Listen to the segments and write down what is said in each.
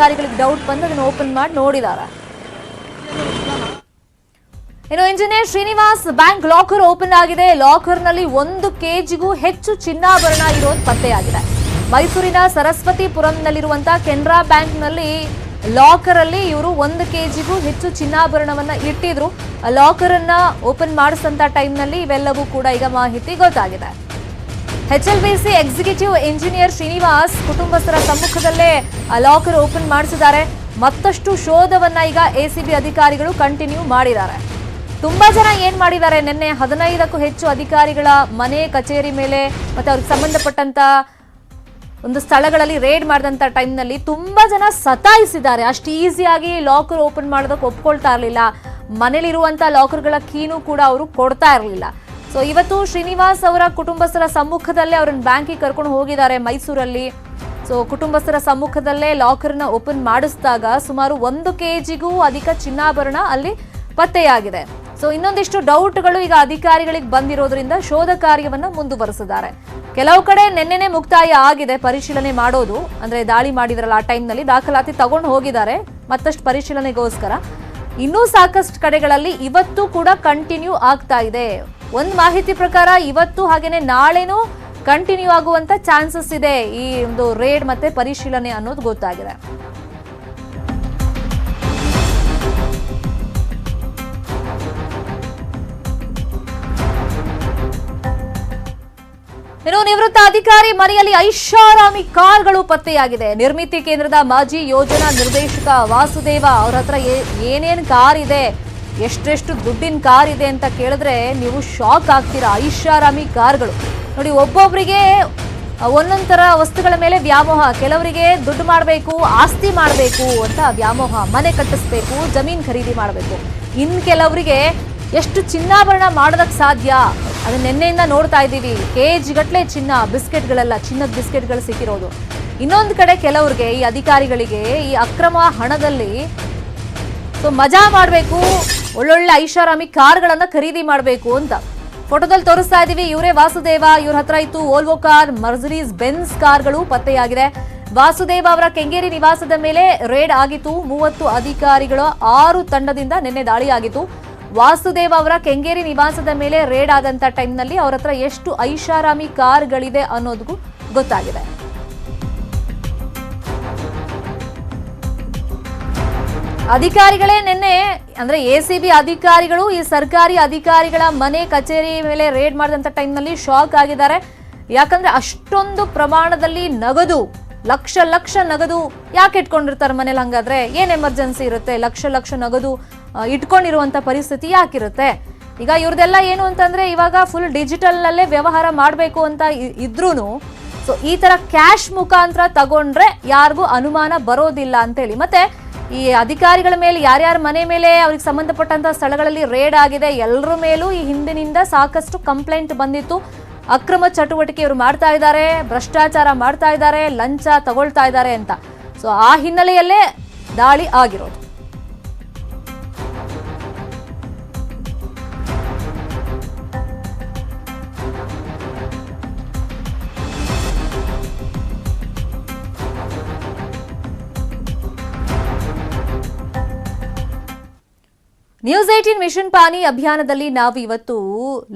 ಅಧಿಕಾರಿಗಳಿಗೆ ಡೌಟ್ ಬಂದು ಅದನ್ನು ಓಪನ್ ಮಾಡಿ ನೋಡಿದಾರೆ. ಇನ್ನು engineer Srinivas bank locker open ಆಗಿದೆ. ಲಾಕರ್ನಲ್ಲಿ ಒಂದು ಕೆಜಿಗೂ ಹೆಚ್ಚು ಚಿನ್ನಾಭರಣ ಇರೋದು ಪತ್ತೆಯಾಗಿದೆ. ಮೈಸೂರಿನ ಸರಸ್ವತಿಪುರಂನಲ್ಲಿರುವಂತಹ ಕೆನರಾ ಬ್ಯಾಂಕ್ನಲ್ಲಿ ಲಾಕರ್ ಅಲ್ಲಿ ಇವರು ಒಂದು ಕೆಜಿಗೂ ಹೆಚ್ಚು ಚಿನ್ನಾಭರಣವನ್ನ ಇಟ್ಟಿದ್ರು. ಲಾಕರ್ ಅನ್ನ ಓಪನ್ ಮಾಡಿಸಂತ ಟೈಮ್ನಲ್ಲಿ ಇವೆಲ್ಲವೂ ಕೂಡ ಈಗ ಮಾಹಿತಿ ಗೊತ್ತಾಗಿದೆ. ಎಚ್ಎಲ್ಬಿಸಿ ಎಕ್ಸಿಕ್ಯೂಟಿವ್ ಇಂಜಿನಿಯರ್ ಶ್ರೀನಿವಾಸ್ ಕುಟುಂಬಸ್ಥರ ಸಮ್ಮುಖದಲ್ಲೇ ಲಾಕರ್ ಓಪನ್ ಮಾಡಿಸಿದ್ದಾರೆ. ಮತ್ತಷ್ಟು ಶೋಧವನ್ನ ಈಗ ಎಸಿಬಿ ಅಧಿಕಾರಿಗಳು ಕಂಟಿನ್ಯೂ ಮಾಡಿದ್ದಾರೆ. ತುಂಬಾ ಜನ ಏನ್ ಮಾಡಿದ್ದಾರೆ? ನಿನ್ನೆ ಹದಿನೈದಕ್ಕೂ ಹೆಚ್ಚು ಅಧಿಕಾರಿಗಳ ಮನೆ, ಕಚೇರಿ ಮೇಲೆ ಮತ್ತೆ ಅವ್ರಿಗೆ ಸಂಬಂಧಪಟ್ಟಂತ ಒಂದು ಸ್ಥಳಗಳಲ್ಲಿ ರೇಡ್ ಮಾಡಿದಂತ ಟೈಮ್ನಲ್ಲಿ ತುಂಬಾ ಜನ ಸತಾಯಿಸಿದ್ದಾರೆ. ಅಷ್ಟು ಈಸಿಯಾಗಿ ಲಾಕರ್ ಓಪನ್ ಮಾಡೋದಕ್ಕೆ ಒಪ್ಕೊಳ್ತಾ ಇರಲಿಲ್ಲ. ಮನೇಲಿರುವಂತ ಲಾಕರ್ಗಳ ಕೀನು ಕೂಡ ಅವರು ಕೊಡ್ತಾ ಇರಲಿಲ್ಲ. ಸೊ ಇವತ್ತು ಶ್ರೀನಿವಾಸ್ ಅವರ ಕುಟುಂಬಸ್ಥರ ಸಮ್ಮುಖದಲ್ಲೇ ಅವ್ರನ್ನ ಬ್ಯಾಂಕಿಗೆ ಕರ್ಕೊಂಡು ಹೋಗಿದ್ದಾರೆ ಮೈಸೂರಲ್ಲಿ. ಸೊ ಕುಟುಂಬಸ್ಥರ ಸಮ್ಮುಖದಲ್ಲೇ ಲಾಕರ್ನ ಓಪನ್ ಮಾಡಿಸಿದಾಗ ಸುಮಾರು ಒಂದು ಕೆಜಿಗೂ ಅಧಿಕ ಚಿನ್ನಾಭರಣ ಅಲ್ಲಿ ಪತ್ತೆಯಾಗಿದೆ. ಸೊ ಇನ್ನೊಂದಿಷ್ಟು ಡೌಟ್ಗಳು ಈಗ ಅಧಿಕಾರಿಗಳಿಗೆ ಬಂದಿರೋದ್ರಿಂದ ಶೋಧ ಕಾರ್ಯವನ್ನು ಮುಂದುವರೆಸಿದ್ದಾರೆ. ಕೆಲವು ಕಡೆ ನಿನ್ನೆನೆ ಮುಕ್ತಾಯ ಆಗಿದೆ ಪರಿಶೀಲನೆ ಮಾಡೋದು. ಅಂದ್ರೆ ದಾಳಿ ಮಾಡಿದ್ರಲ್ಲ ಆ ಟೈಮ್ನಲ್ಲಿ ದಾಖಲಾತಿ ತಗೊಂಡು ಹೋಗಿದ್ದಾರೆ. ಮತ್ತಷ್ಟು ಪರಿಶೀಲನೆಗೋಸ್ಕರ ಇನ್ನೂ ಸಾಕಷ್ಟು ಕಡೆಗಳಲ್ಲಿ ಇವತ್ತು ಕೂಡ ಕಂಟಿನ್ಯೂ ಆಗ್ತಾ ಇದೆ. ಒಂದು ಮಾಹಿತಿ ಪ್ರಕಾರ ಇವತ್ತು ಹಾಗೇನೆ ನಾಳೆನೂ ಕಂಟಿನ್ಯೂ ಆಗುವಂತ ಚಾನ್ಸಸ್ ಇದೆ. ಈ ಒಂದು ರೇಡ್ ಮತ್ತೆ ಪರಿಶೀಲನೆ ಅನ್ನೋದು ಗೊತ್ತಾಗಿದೆ. ಇನ್ನು ನಿವೃತ್ತ ಅಧಿಕಾರಿ ಮನೆಯಲ್ಲಿ ಐಷಾರಾಮಿ ಕಾರ್ಗಳು ಪತ್ತೆಯಾಗಿದೆ. ನಿರ್ಮಿತಿ ಕೇಂದ್ರದ ಮಾಜಿ ಯೋಜನಾ ನಿರ್ದೇಶಕ ವಾಸುದೇವ ಅವ್ರ ಹತ್ರ ಏನೇನ್ ಕಾರ್ ಇದೆ, ಎಷ್ಟೆಷ್ಟು ದುಡ್ಡಿನ ಕಾರ್ ಇದೆ ಅಂತ ಕೇಳಿದ್ರೆ ನೀವು ಶಾಕ್ ಆಗ್ತೀರಾ ಐಷಾರಾಮಿ ಕಾರ್ಗಳು. ನೋಡಿ ಒಬ್ಬೊಬ್ಬರಿಗೆ ಒಂದೊಂದರ ವಸ್ತುಗಳ ಮೇಲೆ ವ್ಯಾಮೋಹ, ಕೆಲವರಿಗೆ ದುಡ್ಡು ಮಾಡಬೇಕು, ಆಸ್ತಿ ಮಾಡಬೇಕು ಅಂತ ವ್ಯಾಮೋಹ, ಮನೆ ಕಟ್ಟಿಸ್ಬೇಕು, ಜಮೀನ್ ಖರೀದಿ ಮಾಡಬೇಕು. ಇನ್ ಕೆಲವರಿಗೆ ಎಷ್ಟು ಚಿನ್ನಾಭರಣ ಮಾಡೋದಕ್ಕೆ ಸಾಧ್ಯ? ಅದು ನಿನ್ನೆಯಿಂದ ನೋಡ್ತಾ ಇದ್ದೀವಿ. ಕೆ ಗಟ್ಟಲೆ ಚಿನ್ನ, ಬಿಸ್ಕೆಟ್ಗಳೆಲ್ಲ, ಚಿನ್ನದ ಬಿಸ್ಕೆಟ್ಗಳು ಸಿಕ್ಕಿರೋದು. ಇನ್ನೊಂದು ಕಡೆ ಕೆಲವ್ರಿಗೆ, ಈ ಅಧಿಕಾರಿಗಳಿಗೆ ಈ ಅಕ್ರಮ ಹಣದಲ್ಲಿ ಸೊ ಮಜಾ ಮಾಡಬೇಕು. ಒಳ್ಳೊಳ್ಳೆ ಐಷಾರಾಮಿ ಕಾರ್ಗಳನ್ನು ಖರೀದಿ ಮಾಡಬೇಕು ಅಂತ. ಫೋಟೋದಲ್ಲಿ ತೋರಿಸ್ತಾ ಇದ್ದೀವಿ. ಇವರೇ ವಾಸುದೇವ, ಇವ್ರ ಹತ್ರ ಇತ್ತು ಓಲ್ವೋ ಕಾರ್ ಮರ್ಸರೀಸ್ ಬೆನ್ಸ್ ಕಾರ್ಗಳು ಪತ್ತೆಯಾಗಿದೆ. ವಾಸುದೇವ ಅವರ ಕೆಂಗೇರಿ ನಿವಾಸದ ಮೇಲೆ ರೇಡ್ ಆಗಿತ್ತು. ಮೂವತ್ತು ಅಧಿಕಾರಿಗಳ ಆರು ತಂಡದಿಂದ ನಿನ್ನೆ ದಾಳಿಯಾಗಿತ್ತು. ವಾಸುದೇವ ಅವರ ಕೆಂಗೇರಿ ನಿವಾಸದ ಮೇಲೆ ರೇಡ್ ಆದಂತ ಟೈಮ್ನಲ್ಲಿ ಅವರ ಹತ್ರ ಎಷ್ಟು ಐಷಾರಾಮಿ ಕಾರ್ಗಳಿದೆ ಅನ್ನೋದಕ್ಕೂ ಗೊತ್ತಾಗಿದೆ. ಅಧಿಕಾರಿಗಳೇ ನಿನ್ನೆ, ಅಂದ್ರೆ ಎ ಅಧಿಕಾರಿಗಳು, ಈ ಸರ್ಕಾರಿ ಅಧಿಕಾರಿಗಳ ಮನೆ ಕಚೇರಿ ಮೇಲೆ ರೇಡ್ ಮಾಡಿದಂತ ಟೈಮ್ನಲ್ಲಿ ಶಾಕ್ ಆಗಿದ್ದಾರೆ. ಯಾಕಂದ್ರೆ ಅಷ್ಟೊಂದು ಪ್ರಮಾಣದಲ್ಲಿ ನಗದು, ಲಕ್ಷ ಲಕ್ಷ ನಗದು ಯಾಕೆ ಇಟ್ಕೊಂಡಿರ್ತಾರೆ ಮನೇಲಿ ಹಂಗಾದ್ರೆ? ಏನ್ ಎಮರ್ಜೆನ್ಸಿ ಇರುತ್ತೆ? ಲಕ್ಷ ಲಕ್ಷ ನಗದು ಇಟ್ಕೊಂಡಿರುವಂತ ಪರಿಸ್ಥಿತಿ ಯಾಕಿರುತ್ತೆ? ಈಗ ಇವ್ರದೆಲ್ಲ ಏನು ಅಂತಂದ್ರೆ ಇವಾಗ ಫುಲ್ ಡಿಜಿಟಲ್ ನಲ್ಲೇ ವ್ಯವಹಾರ ಮಾಡಬೇಕು ಅಂತ ಇದ್ರೂನು ಸೊ ಈ ತರ ಕ್ಯಾಶ್ ಮುಖಾಂತರ ತಗೊಂಡ್ರೆ ಯಾರಿಗೂ ಅನುಮಾನ ಬರೋದಿಲ್ಲ ಅಂತೇಳಿ. ಮತ್ತೆ ಈ ಅಧಿಕಾರಿಗಳ ಮೇಲೆ, ಯಾರ್ಯಾರ ಮನೆ ಮೇಲೆ ಅವ್ರಿಗೆ ಸಂಬಂಧಪಟ್ಟಂತ ಸ್ಥಳಗಳಲ್ಲಿ ರೇಡ್ ಆಗಿದೆ ಎಲ್ಲರ ಮೇಲೂ ಈ ಹಿಂದಿನಿಂದ ಸಾಕಷ್ಟು ಕಂಪ್ಲೇಂಟ್ ಬಂದಿತ್ತು. ಅಕ್ರಮ ಚಟುವಟಿಕೆ ಇವರು ಮಾಡ್ತಾ ಇದ್ದಾರೆ, ಭ್ರಷ್ಟಾಚಾರ ಮಾಡ್ತಾ ಇದ್ದಾರೆ, ಲಂಚ ತಗೊಳ್ತಾ ಇದ್ದಾರೆ ಅಂತ. ಸೊ ಆ ಹಿನ್ನೆಲೆಯಲ್ಲೇ ದಾಳಿ ಆಗಿರೋದು. ನ್ಯೂಸ್ ಏಟೀನ್ ಮಿಷನ್ ಪಾನಿ ಅಭಿಯಾನದಲ್ಲಿ ನಾವು ಇವತ್ತು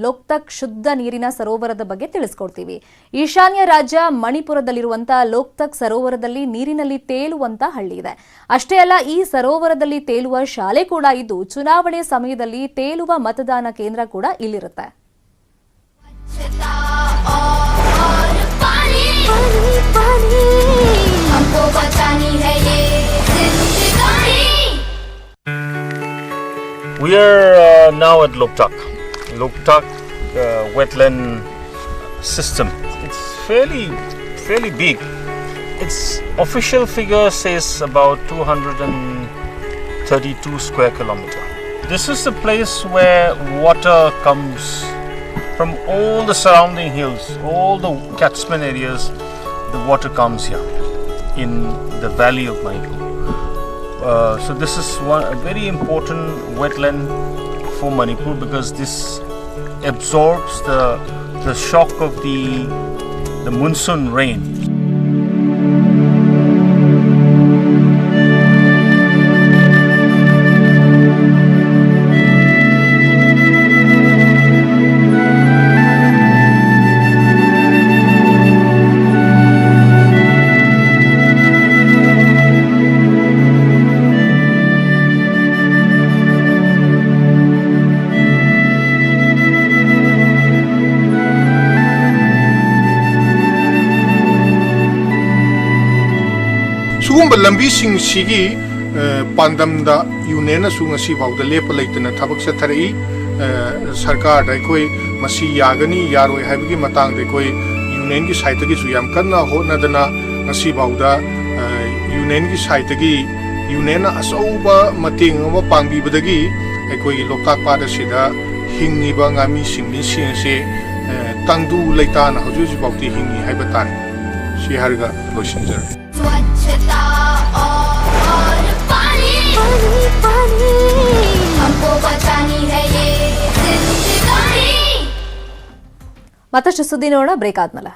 ಲೋಕ್ತಕ್ ಶುದ್ಧ ನೀರಿನ ಸರೋವರದ ಬಗ್ಗೆ ತಿಳಿಸ್ಕೊಡ್ತೀವಿ ಈಶಾನ್ಯ ರಾಜ್ಯ ಮಣಿಪುರದಲ್ಲಿರುವಂತ ಲೋಕ್ತಕ್ ಸರೋವರದಲ್ಲಿ ನೀರಿನಲ್ಲಿ ತೇಲುವಂತ ಹಳ್ಳಿ ಇದೆ ಅಷ್ಟೇ ಅಲ್ಲ ಈ ಸರೋವರದಲ್ಲಿ ತೇಲುವ ಶಾಲೆ ಕೂಡ ಇದ್ದು ಚುನಾವಣೆ ಸಮಯದಲ್ಲಿ ತೇಲುವ ಮತದಾನ ಕೇಂದ್ರ ಕೂಡ ಇಲ್ಲಿರುತ್ತೆ और पानी हमको बचानी है We are uh, now at Loktak. Loktak uh, wetland system. It's fairly fairly big. Its official figure says about 232 square kilometer. This is the place where water comes from all the surrounding hills, all the catchment areas. The water comes here in the valley of Manipur. Uh, so this is one a very important wetland for Manipur because this absorbs the the shock of the the monsoon rain. ꯂꯝꯕꯤꯁꯤꯡꯁꯤꯒꯤ ꯑ, ꯄꯥꯟꯗꯝꯗ ꯌꯨꯅꯤꯌꯟꯅꯁꯨ ꯉꯁꯤꯐꯥꯎꯗ ꯂꯦꯞꯄ ꯂꯩꯇꯅ ꯊꯕꯛ ꯆꯠꯊꯔꯛꯏ ꯑ, ꯁꯔꯀꯥꯔꯗ ꯑꯩꯈꯣꯏ ꯃꯁꯤ ꯌꯥꯒꯅꯤ ꯌꯥꯔꯣꯏ ꯍꯥꯏꯕꯒꯤ ꯃꯇꯥꯡꯗ ꯑꯩꯈꯣꯏ ꯌꯨꯅꯤꯌꯟꯒꯤ ꯁꯥꯏꯠꯇꯒꯤꯁꯨ ꯌꯥꯝ ꯀꯟꯅ ꯍꯣꯠꯅꯗꯅ ꯉꯁꯤꯐꯥꯎꯗ ꯑ, ꯌꯨꯅꯤꯌꯟꯒꯤ ꯁꯥꯏꯠꯇꯒꯤ ꯌꯨꯅꯤꯌꯟꯅ ꯑꯆꯧꯕ ꯃꯇꯦꯡ ꯑꯃ ꯄꯥꯡꯕꯤꯕꯗꯒꯤ ꯑꯩꯈꯣꯏꯒꯤ ꯂꯣꯛꯇꯥꯛ ꯄꯥꯠ ꯑꯁꯤꯗ ꯍꯤꯡꯉꯤꯕ ꯉꯥꯃꯤ ꯁꯤꯡꯃꯤꯁꯤꯡ ꯑꯁꯤ ꯑ, ꯇꯪꯗꯨ ꯂꯩꯇꯥꯅ ꯍꯧꯖꯤꯛ ꯍꯧꯖꯤꯛꯐꯥꯎꯗꯤ ꯍꯤꯡꯉꯤ ꯍꯥꯏꯕ ꯇꯥꯔꯦ ꯁꯤ ꯍꯥꯏꯔꯒ ꯂꯣꯏꯁꯤꯟꯖꯔꯒꯦ पानी हमको बचानी है ये जिंदगानी ಮತ್ತಷ್ಟು ಸುದ್ದಿ ನೋಡೋಣ ಬ್ರೇಕ್ ಆದ್ಮೇಲೆ